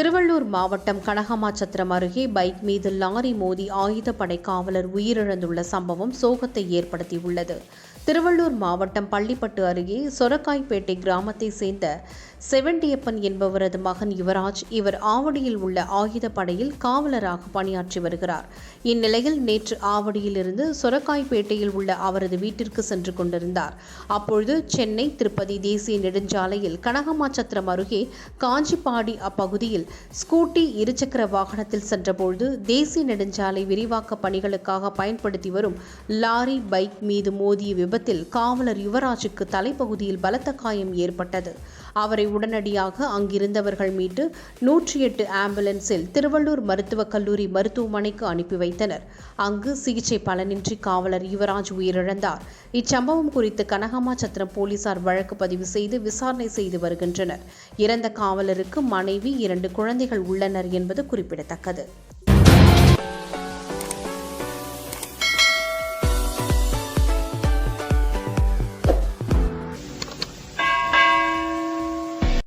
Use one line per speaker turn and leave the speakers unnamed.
திருவள்ளூர் மாவட்டம் கனகமாச்சத்திரம் அருகே பைக் மீது லாரி மோதி ஆயுதப்படை காவலர் உயிரிழந்துள்ள சம்பவம் சோகத்தை ஏற்படுத்தியுள்ளது. திருவள்ளூர் மாவட்டம் பள்ளிப்பட்டு அருகே சொரக்காய்பேட்டை கிராமத்தை சேர்ந்த செவண்டியப்பன் என்பவரது மகன் யுவராஜ் இவர் ஆவடியில் உள்ள ஆயுதப்படையில் காவலராக பணியாற்றி வருகிறார். இந்நிலையில் நேற்று ஆவடியிலிருந்து சொரக்காய்பேட்டையில் உள்ள அவரது வீட்டிற்கு சென்று கொண்டிருந்தார். அப்பொழுது சென்னை திருப்பதி தேசிய நெடுஞ்சாலையில் கனகமாச்சத்திரம் அருகே காஞ்சிப்பாடி அப்பகுதியில் ஸ்கூட்டி இருசக்கர வாகனத்தில் சென்றபொழுது தேசிய நெடுஞ்சாலை விரிவாக்க பணிகளுக்காக பயன்படுத்தி வரும் லாரி பைக் மீது மோதிய விபத்தில் காவலர் யுவராஜுக்கு தலைப்பகுதியில் பலத்த காயம் ஏற்பட்டது. அவரை உடனடியாக அங்கிருந்தவர்கள் மீட்டு நூற்றி எட்டு ஆம்புலன்ஸில் திருவள்ளூர் மருத்துவக் கல்லூரி மருத்துவமனைக்கு அனுப்பி வைத்தனர். அங்கு சிகிச்சை பலனின்றி காவலர் யுவராஜ் உயிரிழந்தார். இச்சம்பவம் குறித்து கனகமாச்சத்திரம் போலீசார் வழக்கு பதிவு செய்து விசாரணை செய்து வருகின்றனர். இறந்த காவலருக்கு மனைவி இரண்டு குழந்தைகள் உள்ளனர் என்பது குறிப்பிடத்தக்கது.